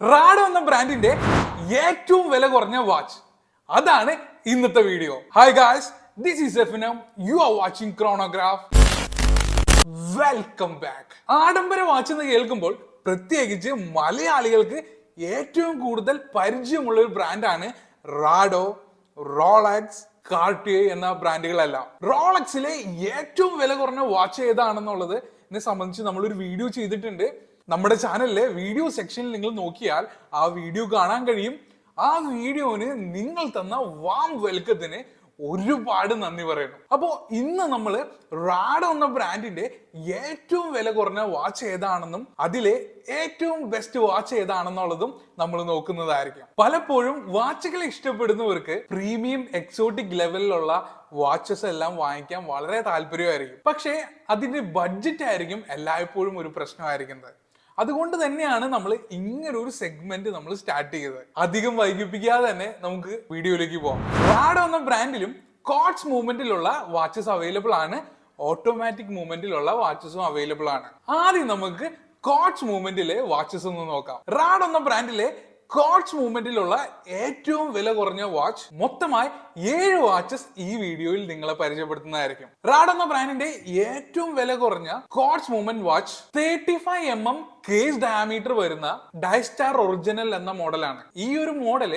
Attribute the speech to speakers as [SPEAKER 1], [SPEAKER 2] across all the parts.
[SPEAKER 1] റാഡോ എന്ന ബ്രാൻഡിന്റെ ഏറ്റവും വില കുറഞ്ഞ വാച്ച്. അതാണ് ഇന്നത്തെ video. Hi guys this is എഫിനം you are watching chronograph welcome back ആഡംബര വാച്ച് എന്ന് കേൾക്കുമ്പോൾ പ്രത്യേകിച്ച് മലയാളികൾക്ക് ഏറ്റവും കൂടുതൽ പരിചയമുള്ള ഒരു ബ്രാൻഡാണ് റാഡോ റോളക്സ് കാർട്ടിയ എന്ന ബ്രാൻഡുകളെല്ലാം. റോളക്സിലെ ഏറ്റവും വില കുറഞ്ഞ വാച്ച് ഏതാണെന്നുള്ളത് എന്നെ സംബന്ധിച്ച് നമ്മളൊരു വീഡിയോ ചെയ്തിട്ടുണ്ട്. നമ്മുടെ ചാനലിലെ വീഡിയോ സെക്ഷനിൽ നിങ്ങൾ നോക്കിയാൽ ആ വീഡിയോ കാണാൻ കഴിയും. ആ വീഡിയോന് നിങ്ങൾ തന്ന വാം വെൽക്കത്തിന് ഒരുപാട് നന്ദി പറയുന്നു. അപ്പോൾ ഇന്ന് നമ്മൾ റാഡ് എന്ന ബ്രാൻഡിന്റെ ഏറ്റവും വില കുറഞ്ഞ വാച്ച് ഏതാണെന്നും അതിലെ ഏറ്റവും ബെസ്റ്റ് വാച്ച് ഏതാണെന്നുള്ളതും നമ്മൾ നോക്കുന്നതായിരിക്കും. പലപ്പോഴും വാച്ചുകൾ ഇഷ്ടപ്പെടുന്നവർക്ക് പ്രീമിയം എക്സോട്ടിക് ലെവലിലുള്ള വാച്ചസ് എല്ലാം വാങ്ങിക്കാൻ വളരെ താല്പര്യമായിരിക്കും. പക്ഷേ അതിന്റെ ബഡ്ജറ്റ് ആയിരിക്കും എല്ലായ്പ്പോഴും ഒരു പ്രശ്നമായിരിക്കുന്നത്. അതുകൊണ്ട് തന്നെയാണ് നമ്മൾ ഇങ്ങനെ ഒരു സെഗ്മെന്റ് നമ്മൾ സ്റ്റാർട്ട് ചെയ്തത്. അധികം വൈകിപ്പിക്കാതെ തന്നെ നമുക്ക് വീഡിയോയിലേക്ക് പോകാം റാഡോ എന്ന ബ്രാൻഡിലും കോട്സ് മൂവ്മെന്റിലുള്ള വാച്ചസ് അവൈലബിൾ ആണ്. ഓട്ടോമാറ്റിക് മൂവ്മെന്റിലുള്ള വാച്ചസും അവൈലബിൾ ആണ്. ആദ്യം നമുക്ക് കോട്സ് മൂവ്മെന്റിലെ വാച്ചസ് ഒന്ന് നോക്കാം. റാഡ് എന്ന ബ്രാൻഡിലെ കോട്സ് മൂവ്മെന്റിലുള്ള ഏറ്റവും വില കുറഞ്ഞ വാച്ച് മൊത്തമായി ഏഴ് വാച്ചസ് ഈ വീഡിയോയിൽ നിങ്ങളെ പരിചയപ്പെടുത്തുന്നതായിരിക്കും. റാഡ് എന്ന ബ്രാൻഡിന്റെ ഏറ്റവും വില കുറഞ്ഞ quartz movement watch thirty five M M case diameter വരുന്ന ഡൈസ്റ്റാർ ഒറിജിനൽ എന്ന മോഡലാണ് ഈ ഒരു മോഡൽ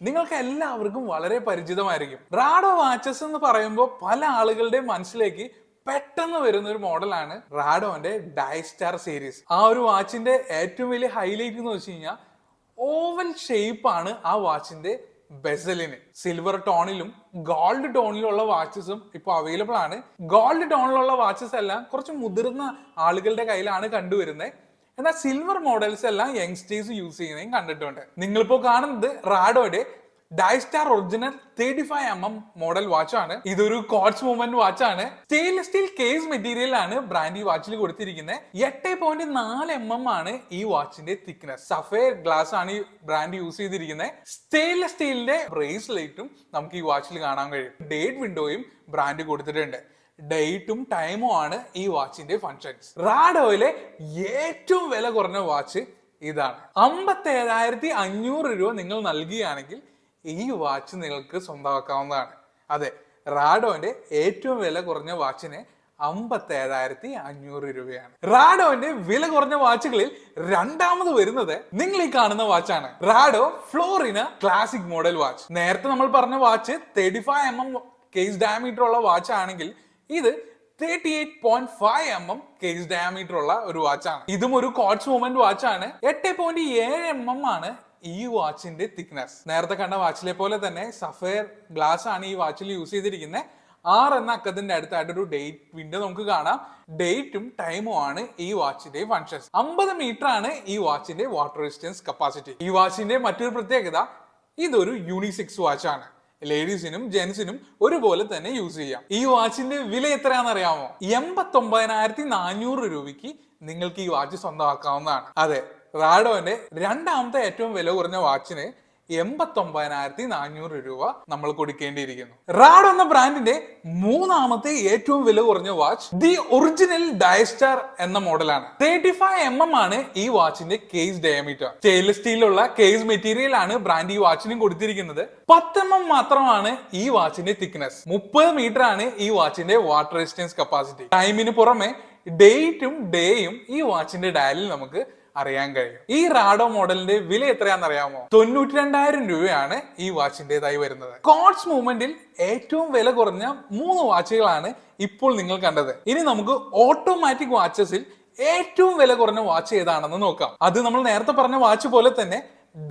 [SPEAKER 1] നിങ്ങൾക്ക് എല്ലാവർക്കും വളരെ പരിചിതമായിരിക്കും. റാഡോ വാച്ചസ് എന്ന് പറയുമ്പോൾ പല ആളുകളുടെ മനസ്സിലേക്ക് പെട്ടെന്ന് വരുന്ന ഒരു മോഡലാണ് റാഡോന്റെ ഡൈസ്റ്റാർ സീരീസ് ആ ഒരു വാച്ചിന്റെ ഏറ്റവും വലിയ ഹൈലൈറ്റ് എന്ന് വെച്ച് കഴിഞ്ഞാൽ ഓവൽ ഷേപ്പ് ആണ് ആ വാച്ചിന്റെ ബെസലിന്. സിൽവർ ടോണിലും ഗോൾഡ് ടോണിലുള്ള വാച്ചസും ഇപ്പോൾ അവൈലബിൾ ആണ്. ഗോൾഡ് ടോണിലുള്ള വാച്ചസ് എല്ലാം കുറച്ച് മുതിർന്ന ആളുകളുടെ കയ്യിലാണ് കണ്ടുവരുന്നത്. എന്നാൽ സിൽവർ മോഡൽസ് എല്ലാം യങ്സ്റ്റേഴ്സ് യൂസ് ചെയ്യുന്നതും കണ്ടിട്ടുണ്ട്. നിങ്ങളിപ്പോ കാണുന്നത് റാഡോയുടെ DiaStar original thirty five M M model വാച്ചാണ് ഇതൊരു കോട്സ് മൂവ്മെന്റ് ആണ്. സ്റ്റെയിൻലെസ് സ്റ്റീൽ കേസ് മെറ്റീരിയൽ ആണ് ബ്രാൻഡ് ഈ വാച്ചിൽ കൊടുത്തിരിക്കുന്നത് എട്ട് പോയിന്റ് നാല് എം എം ആണ് ഈ വാച്ചിന്റെ തിക്നെസ് സഫയർ ഗ്ലാസ് ആണ് ഈ ബ്രാൻഡ് യൂസ് ചെയ്തിരിക്കുന്നത് സ്റ്റെയിൻലെസ് സ്റ്റീലിന്റെ ബ്രേസ്ലെറ്റും നമുക്ക് ഈ വാച്ചിൽ കാണാൻ കഴിയും. ഡേറ്റ് വിൻഡോയും ബ്രാൻഡ് കൊടുത്തിട്ടുണ്ട്. ഡേറ്റും ടൈമും ആണ് ഈ വാച്ചിന്റെ ഫങ്ഷൻസ് റാഡോയിലെ ഏറ്റവും വില കുറഞ്ഞ വാച്ച് ഇതാണ്. അമ്പത്തി ഏഴായിരത്തി അഞ്ഞൂറ് രൂപ നിങ്ങൾ നൽകുകയാണെങ്കിൽ ഈ വാച്ച് നിങ്ങൾക്ക് സ്വന്തമാക്കാവുന്നതാണ്. അതെ റാഡോന്റെ ഏറ്റവും വില കുറഞ്ഞ വാച്ചിന് അമ്പത്തി ഏഴായിരത്തി അഞ്ഞൂറ് രൂപയാണ്. റാഡോന്റെ വില കുറഞ്ഞ വാച്ചുകളിൽ രണ്ടാമത് വരുന്നത് നിങ്ങൾ ഈ കാണുന്ന വാച്ചാണ്. Rado Florence classic model watch. നേരത്തെ നമ്മൾ പറഞ്ഞ watch thirty five M M case diameter ഉള്ള വാച്ച് ആണെങ്കിൽ ഇത് thirty eight point five M M case diameter ഉള്ള ഒരു വാച്ചാണ്. ഇതും ഒരു കോട്സ് മൂവ്മെന്റ് വാച്ചാണ്. എട്ട് പോയിന്റ് ഏഴ് എം എം ആണ് ഈ വാച്ചിന്റെ തിക്നെസ് നേരത്തെ കണ്ട വാച്ചിലെ പോലെ തന്നെ സഫയർ ഗ്ലാസ് ആണ് ഈ വാച്ചിൽ യൂസ് ചെയ്തിരിക്കുന്നത് ആർ എന്ന അക്കത്തിന്റെ അടുത്തായിട്ട് ഒരു ഡേറ്റ് വിൻഡോ നമുക്ക് കാണാം. ഡേറ്റും ടൈമും ആണ് ഈ വാച്ചിന്റെ ഫങ്ഷൻസ് അമ്പത് മീറ്റർ ആണ് ഈ വാച്ചിന്റെ വാട്ടർ റെസിസ്റ്റൻസ് കപ്പാസിറ്റി ഈ വാച്ചിന്റെ മറ്റൊരു പ്രത്യേകത ഇതൊരു യൂണിസെക്സ് വാച്ച് ആണ്. ലേഡീസിനും ജെന്റ്സിനും ഒരുപോലെ തന്നെ യൂസ് ചെയ്യാം. ഈ വാച്ചിന്റെ വില എത്രയാണെന്ന് അറിയാമോ? എൺപത്തി ഒമ്പതിനായിരത്തി നാനൂറ് രൂപയ്ക്ക് നിങ്ങൾക്ക് ഈ വാച്ച് സ്വന്തമാക്കാവുന്നതാണ്. അതെ റാഡോന്റെ രണ്ടാമത്തെ ഏറ്റവും വില കുറഞ്ഞ വാച്ചിന് എൺപത്തി ഒമ്പതിനായിരത്തി നാനൂറ് രൂപ നമ്മൾ കൊടുക്കേണ്ടിയിരിക്കുന്നു. റാഡ് എന്ന ബ്രാൻഡിന്റെ മൂന്നാമത്തെ ഏറ്റവും വില കുറഞ്ഞ വാച്ച് ദി ഒറിജിനൽ ഡയസ്റ്റാർ എന്ന മോഡലാണ്. തേർട്ടി ഫൈവ് എം എം ആണ് ഈ വാച്ചിന്റെ കേസ് ഡയമീറ്റർ. സ്റ്റെയിൻലെസ് സ്റ്റീലുള്ള കേസ് മെറ്റീരിയൽ ആണ് ബ്രാൻഡ് ഈ വാച്ചിനും കൊടുത്തിരിക്കുന്നത്. പത്ത് എം എം മാത്രമാണ് ഈ വാച്ചിന്റെ തിക്നെസ്. മുപ്പത് മീറ്റർ ആണ് ഈ വാച്ചിന്റെ വാട്ടർ റെസിസ്റ്റൻസ് കപ്പാസിറ്റി. ടൈമിന് പുറമെ ഡേറ്റും ഡേയും ഈ വാച്ചിന്റെ ഡയലിൽ നമുക്ക് അറിയാൻ കഴിയും. ഈ റാഡോ മോഡലിന്റെ വില എത്രയാണെന്ന് അറിയാമോ തൊണ്ണൂറ്റി രണ്ടായിരം രൂപയാണ് ഈ വാച്ചിന്റേതായി വരുന്നത്. കോഡ്സ് മൂവ്മെന്റിൽ ഏറ്റവും വില കുറഞ്ഞ മൂന്ന് വാച്ചുകളാണ് ഇപ്പോൾ നിങ്ങൾ കണ്ടത്. ഇനി നമുക്ക് ഓട്ടോമാറ്റിക് വാച്ചസിൽ ഏറ്റവും വില കുറഞ്ഞ വാച്ച് ഏതാണെന്ന് നോക്കാം. അത് നമ്മൾ നേരത്തെ പറഞ്ഞ വാച്ച് പോലെ തന്നെ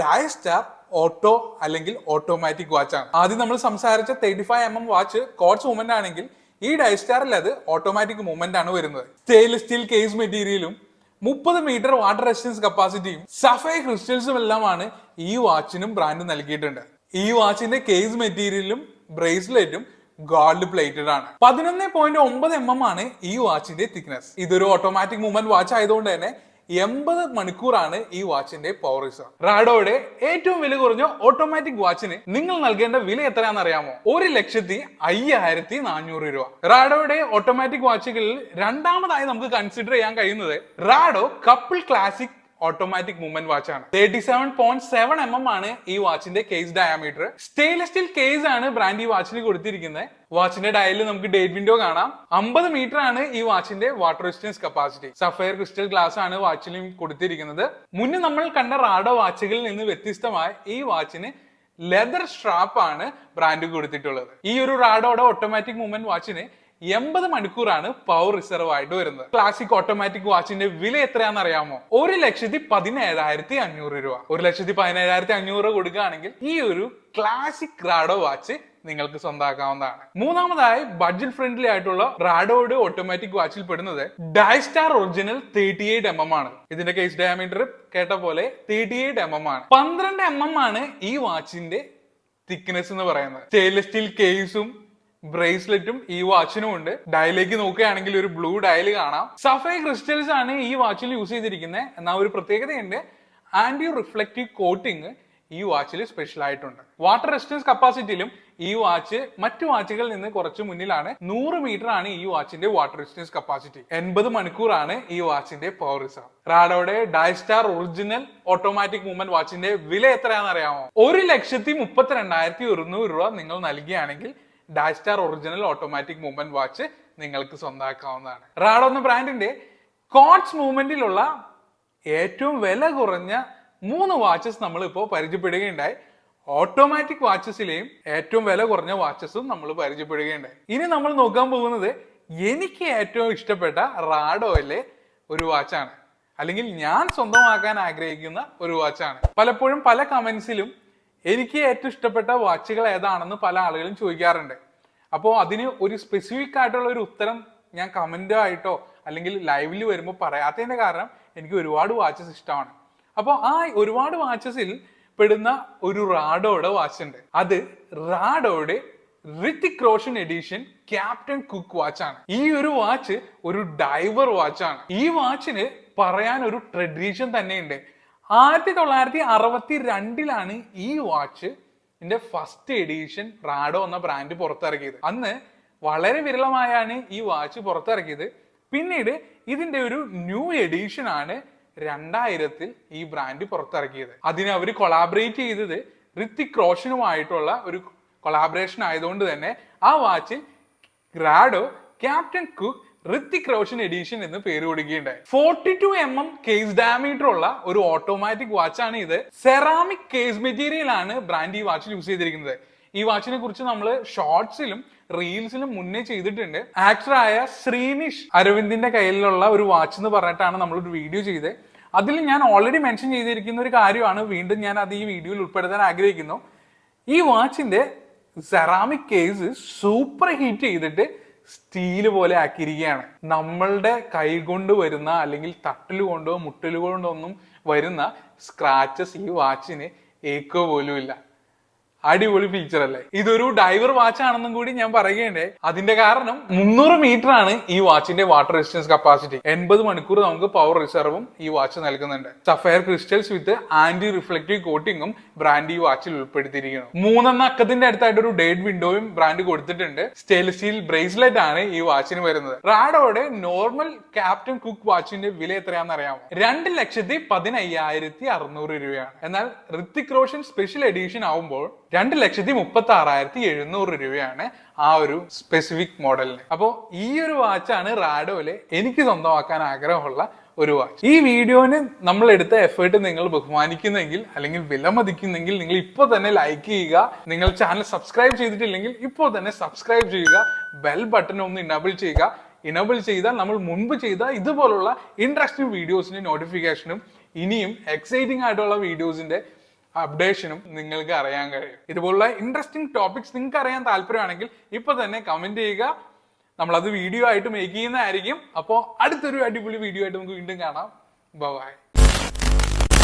[SPEAKER 1] ഡയസ്റ്റാർ ഓട്ടോ അല്ലെങ്കിൽ ഓട്ടോമാറ്റിക് വാച്ചാണ് ആദ്യം നമ്മൾ സംസാരിച്ച thirty five M M watch quartz movement ആണെങ്കിൽ ഈ ഡയസ്റ്റാറിൽ അത് ഓട്ടോമാറ്റിക് മൂവ്മെന്റ് ആണ് വരുന്നത്. സ്റ്റെയിൻലെസ് സ്റ്റീൽ കേസ് മെറ്റീരിയലും മുപ്പത് മീറ്റർ വാട്ടർ റെസിസ്റ്റൻസ് കപ്പാസിറ്റിയും സഫൈ ക്രിസ്റ്റൽസും എല്ലാമാണ് ഈ വാച്ചിനും ബ്രാൻഡ് നൽകിയിട്ടുണ്ട്. ഈ വാച്ചിന്റെ കേസ് മെറ്റീരിയലും ബ്രേസ്ലെറ്റും ഗോൾഡ് പ്ലേറ്റഡ് ആണ്. പതിനൊന്ന് പോയിന്റ് ഒമ്പത് എം എം ആണ് ഈ വാച്ചിന്റെ തിക്നെസ് ഇതൊരു ഓട്ടോമാറ്റിക് മൂവ്മെന്റ് വാച്ച് ആയതുകൊണ്ട് തന്നെ എൺപത് മണിക്കൂറാണ് ഈ വാച്ചിന്റെ പവർ റിസർവ് റാഡോയുടെ ഏറ്റവും വില കുറഞ്ഞ ഓട്ടോമാറ്റിക് വാച്ചിന് നിങ്ങൾ നൽകേണ്ട വില എത്രയാണെന്ന് അറിയാമോ? ഒരു ലക്ഷത്തി അയ്യായിരത്തി നാനൂറ് രൂപ. റാഡോയുടെ ഓട്ടോമാറ്റിക് വാച്ചുകളിൽ രണ്ടാമതായി നമുക്ക് കൺസിഡർ ചെയ്യാൻ കഴിയുന്നത് Rado couple classic automatic movement watch ആണ്. Thirty seven point seven M M ആണ് ഈ വാച്ചിന്റെ case diameter stainless steel case ആണ് ബ്രാൻഡ് ഈ വാച്ചിന് കൊടുത്തിരിക്കുന്നത്. വാച്ചിന്റെ ഡയലിൽ നമുക്ക് ഡേറ്റ് വിൻഡോ കാണാം. അമ്പത് മീറ്റർ ആണ് ഈ വാച്ചിന്റെ water resistance capacity sapphire crystal glass ആണ് വാച്ചിലും കൊടുത്തിരിക്കുന്നത്. മുന്നേ നമ്മൾ കണ്ട റാഡോ വാച്ചുകളിൽ നിന്ന് വ്യത്യസ്തമായി ഈ വാച്ചിന് ലെതർ സ്ട്രാപ്പ് ആണ് ബ്രാൻഡ് കൊടുത്തിട്ടുള്ളത്. ഈ ഒരു റാഡോയുടെ ഓട്ടോമാറ്റിക് മൂവ്മെന്റ് വാച്ചിന് എൺപത് മണിക്കൂറാണ് പവർ റിസർവ് ആയിട്ട് വരുന്നത്. ക്ലാസിക് ഓട്ടോമാറ്റിക് വാച്ചിന്റെ വില എത്രയാണെന്ന് അറിയാമോ? ഒരു ലക്ഷത്തി പതിനേഴായിരത്തി അഞ്ഞൂറ് രൂപ. ഒരു ലക്ഷത്തി പതിനേഴായിരത്തി അഞ്ഞൂറ് രൂപ കൊടുക്കുകയാണെങ്കിൽ ഈ ഒരു ക്ലാസിക് റാഡോ വാച്ച് നിങ്ങൾക്ക് സ്വന്തമാക്കാവുന്നതാണ് മൂന്നാമതായി ബഡ്ജറ്റ് ഫ്രണ്ട്ലി ആയിട്ടുള്ള റാഡോയുടെ ഓട്ടോമാറ്റിക് വാച്ചിൽ പെടുന്നത് DiaStar original thirty eight M M ആണ്. ഇതിന്റെ കേസ് ഡയമീറ്റർ കേട്ട പോലെ തേർട്ടി എയ്റ്റ് എം എം ആണ്. പന്ത്രണ്ട് എം എം ആണ് ഈ വാച്ചിന്റെ തിക്നെസ് എന്ന് പറയുന്നത്. സ്റ്റെയിൻലെസ് സ്റ്റീൽ കേസും ബ്രേസ്ലെറ്റും ഈ വാച്ചിനും ഉണ്ട്. ഡയലേക്ക് നോക്കുകയാണെങ്കിൽ ഒരു ബ്ലൂ ഡയൽ കാണാം. സഫൈ ക്രിസ്റ്റൽസ് ആണ് ഈ വാച്ചിൽ യൂസ് ചെയ്തിരിക്കുന്നത് എന്നാൽ ഒരു പ്രത്യേകതയുണ്ട്. ആന്റി റിഫ്ലക്റ്റീവ് കോട്ടിങ് ഈ വാച്ചിൽ സ്പെഷ്യൽ ആയിട്ടുണ്ട്. വാട്ടർ റെസിസ്റ്റൻസ് കപ്പാസിറ്റിയിലും ഈ വാച്ച് മറ്റു വാച്ചുകളിൽ നിന്ന് കുറച്ച് മുന്നിലാണ്. നൂറ് മീറ്റർ ആണ് ഈ വാച്ചിന്റെ വാട്ടർ റെസിസ്റ്റൻസ് കപ്പാസിറ്റി എൺപത് മണിക്കൂറാണ് ഈ വാച്ചിന്റെ പവർ റിസർവ് റാഡോയുടെ ഡയസ്റ്റാർ ഒറിജിനൽ ഓട്ടോമാറ്റിക് മൂവ്മെന്റ് വാച്ചിന്റെ വില എത്രയാണെന്ന് അറിയാമോ? ഒരു ലക്ഷത്തി മുപ്പത്തിരണ്ടായിരത്തി ഒരുന്നൂറ് രൂപ നിങ്ങൾ നൽകുകയാണെങ്കിൽ DiaStar original automatic movement watch നിങ്ങൾക്ക് സ്വന്തമാക്കാവുന്നതാണ്. റാഡോ എന്ന ബ്രാൻഡിന്റെ കോട്സ് മൂവ്മെന്റിലുള്ള ഏറ്റവും വില കുറഞ്ഞ മൂന്ന് വാച്ചസ് നമ്മൾ ഇപ്പോൾ പരിചയപ്പെടുകയുണ്ടായി. ഓട്ടോമാറ്റിക് വാച്ചസിലെയും ഏറ്റവും വില കുറഞ്ഞ വാച്ചസും നമ്മൾ പരിചയപ്പെടുകയുണ്ടായി. ഇനി നമ്മൾ നോക്കാൻ പോകുന്നത് എനിക്ക് ഏറ്റവും ഇഷ്ടപ്പെട്ട റാഡോയിലെ ഒരു വാച്ചാണ് അല്ലെങ്കിൽ ഞാൻ സ്വന്തമാക്കാൻ ആഗ്രഹിക്കുന്ന ഒരു വാച്ചാണ് പലപ്പോഴും പല കമന്റ്സിലും എനിക്ക് ഏറ്റവും ഇഷ്ടപ്പെട്ട വാച്ചുകൾ ഏതാണെന്ന് പല ആളുകളും ചോദിക്കാറുണ്ട്. അപ്പോൾ അതിന് ഒരു സ്പെസിഫിക് ആയിട്ടുള്ള ഒരു ഉത്തരം ഞാൻ കമന്റ് ആയിട്ടോ അല്ലെങ്കിൽ ലൈവിൽ വരുമ്പോൾ പറയാത്തതിന്റെ കാരണം എനിക്ക് ഒരുപാട് വാച്ചസ് ഇഷ്ടമാണ്. അപ്പോൾ ആ ഒരുപാട് വാച്ചസിൽ പെടുന്ന ഒരു റാഡോയുടെ വാച്ച് ഉണ്ട്. അത് റാഡോയുടെ Hrithik Roshan edition Captain Cook വാച്ചാണ് ഈ ഒരു വാച്ച് ഒരു ഡൈവർ വാച്ചാണ് ഈ വാച്ചിന് പറയാൻ ഒരു ട്രഡീഷൻ തന്നെയുണ്ട്. ആയിരത്തി തൊള്ളായിരത്തി അറുപത്തി രണ്ടിലാണ് ഈ വാച്ച് ഇതിന്റെ ഫസ്റ്റ് എഡിഷൻ റാഡോ എന്ന ബ്രാൻഡ് പുറത്തിറക്കിയത്. അന്ന് വളരെ വിരളമായാണ് ഈ വാച്ച് പുറത്തിറക്കിയത്. പിന്നീട് ഇതിന്റെ ഒരു ന്യൂ എഡിഷൻ ആണ് രണ്ടായിരത്തിൽ ഈ ബ്രാൻഡ് പുറത്തിറക്കിയത്. അതിന് അവർ കൊളാബറേറ്റ് ചെയ്തത് ഋത്തിക് റോഷനുമായിട്ടുള്ള ഒരു കൊളാബറേഷൻ ആയതുകൊണ്ട് തന്നെ ആ വാച്ചിൽ Rado Captain Cook Hrithik Roshan edition എന്ന് പേര് കൊടുക്കുകയുണ്ടായി. Forty two M M case diameter ഉള്ള ഒരു ഓട്ടോമാറ്റിക് വാച്ചാണ് ഇത്. സെറാമിക് കേസ് മെറ്റീരിയൽ ആണ് ബ്രാൻഡ് ഈ വാച്ച് യൂസ് ചെയ്തിരിക്കുന്നത്. ഈ വാച്ചിനെ കുറിച്ച് നമ്മൾ ഷോർട്സിലും റീൽസിലും മുന്നേ ചെയ്തിട്ടുണ്ട്. ആക്ടറായ ശ്രീനിഷ് അരവിന്ദിന്റെ കയ്യിലുള്ള ഒരു വാച്ച് എന്ന് പറഞ്ഞിട്ടാണ് നമ്മൾ ഒരു വീഡിയോ ചെയ്തത്. അതിൽ ഞാൻ ഓൾറെഡി മെൻഷൻ ചെയ്തിരിക്കുന്ന ഒരു കാര്യമാണ്. വീണ്ടും ഞാൻ അത് ഈ വീഡിയോയിൽ ഉൾപ്പെടുത്താൻ ആഗ്രഹിക്കുന്നു. ഈ വാച്ചിന്റെ സെറാമിക് കേസ് സൂപ്പർ ഹീറ്റ് ചെയ്തിട്ട് സ്റ്റീൽ പോലെ ആക്കിയിരിക്കുകയാണ്. നമ്മളുടെ കൈ കൊണ്ട് വരുന്ന അല്ലെങ്കിൽ തട്ടിൽ കൊണ്ടോ മുട്ടിൽ കൊണ്ടോ ഒന്നും വരുന്ന സ്ക്രാച്ചസ് ഈ വാച്ചിന് ഏക്കോ പോലും ഇല്ല അടിപൊളി ഫീച്ചർ അല്ലേ? ഇതൊരു ഡൈവർ വാച്ച് ആണെന്നും കൂടി ഞാൻ പറയുകയുണ്ടേ അതിന്റെ കാരണം മുന്നൂറ് മീറ്റർ ആണ് ഈ വാച്ചിന്റെ വാട്ടർ റെസിസ്റ്റൻസ് കപ്പാസിറ്റി എൺപത് മണിക്കൂർ നമുക്ക് പവർ റിസർവും ഈ വാച്ച് നൽകുന്നുണ്ട്. Sapphire crystals with anti reflective കോട്ടിങ്ങും brand ഈ വാച്ചിൽ ഉൾപ്പെടുത്തിയിരിക്കുന്നു. മൂന്നെണ്ണ അക്കത്തിന്റെ അടുത്തായിട്ട് ഒരു ഡേറ്റ് വിൻഡോയും ബ്രാൻഡ് കൊടുത്തിട്ടുണ്ട്. സ്റ്റെയിൻലെസ് സ്റ്റീൽ ബ്രേസ്ലെറ്റ് ആണ് ഈ വാച്ചിന് വരുന്നത്. റാഡോയുടെ നോർമൽ ക്യാപ്റ്റൻ കുക്ക് വാച്ചിന്റെ വില എത്രയാണെന്ന് അറിയാമോ? രണ്ട് ലക്ഷത്തി പതിനയ്യായിരത്തി അറുന്നൂറ് രൂപയാണ്. എന്നാൽ ഋത്തിക് റോഷൻ സ്പെഷ്യൽ എഡിഷൻ ആവുമ്പോൾ രണ്ട് ലക്ഷത്തി മുപ്പത്തി ആറായിരത്തി എഴുന്നൂറ് രൂപയാണ് ആ ഒരു സ്പെസിഫിക് മോഡലിന് അപ്പോൾ ഈ ഒരു വാച്ചാണ് റാഡോയിലെ എനിക്ക് സ്വന്തമാക്കാൻ ആഗ്രഹമുള്ള ഒരു വാച്ച് ഈ വീഡിയോന് നമ്മൾ എടുത്ത എഫേർട്ട് നിങ്ങൾ ബഹുമാനിക്കുന്നെങ്കിൽ അല്ലെങ്കിൽ വിലമതിക്കുന്നെങ്കിൽ നിങ്ങൾ ഇപ്പോൾ തന്നെ ലൈക്ക് ചെയ്യുക. നിങ്ങൾ ചാനൽ സബ്സ്ക്രൈബ് ചെയ്തിട്ടില്ലെങ്കിൽ ഇപ്പോൾ തന്നെ സബ്സ്ക്രൈബ് ചെയ്യുക. ബെൽ ബട്ടൺ ഒന്ന് ഇനബിൾ ചെയ്യുക. ഇനബിൾ ചെയ്താൽ നമ്മൾ മുൻപ് ചെയ്ത ഇതുപോലുള്ള ഇൻട്രസ്റ്റിംഗ് വീഡിയോസിന്റെ നോട്ടിഫിക്കേഷനും ഇനിയും എക്സൈറ്റിംഗ് ആയിട്ടുള്ള വീഡിയോസിന്റെ അപ്ഡേഷനും നിങ്ങൾക്ക് അറിയാൻ കഴിയും. ഇതുപോലുള്ള ഇൻട്രസ്റ്റിംഗ് ടോപ്പിക്സ് നിങ്ങൾക്ക് അറിയാൻ താല്പര്യമാണെങ്കിൽ ഇപ്പൊ തന്നെ കമന്റ് ചെയ്യുക. നമ്മൾ അത് വീഡിയോ ആയിട്ട് മേക്ക് ചെയ്യുന്നതായിരിക്കും. അപ്പോൾ അടുത്തൊരു അടിപൊളി വീഡിയോ ആയിട്ട് നമുക്ക് വീണ്ടും കാണാം. ബൈ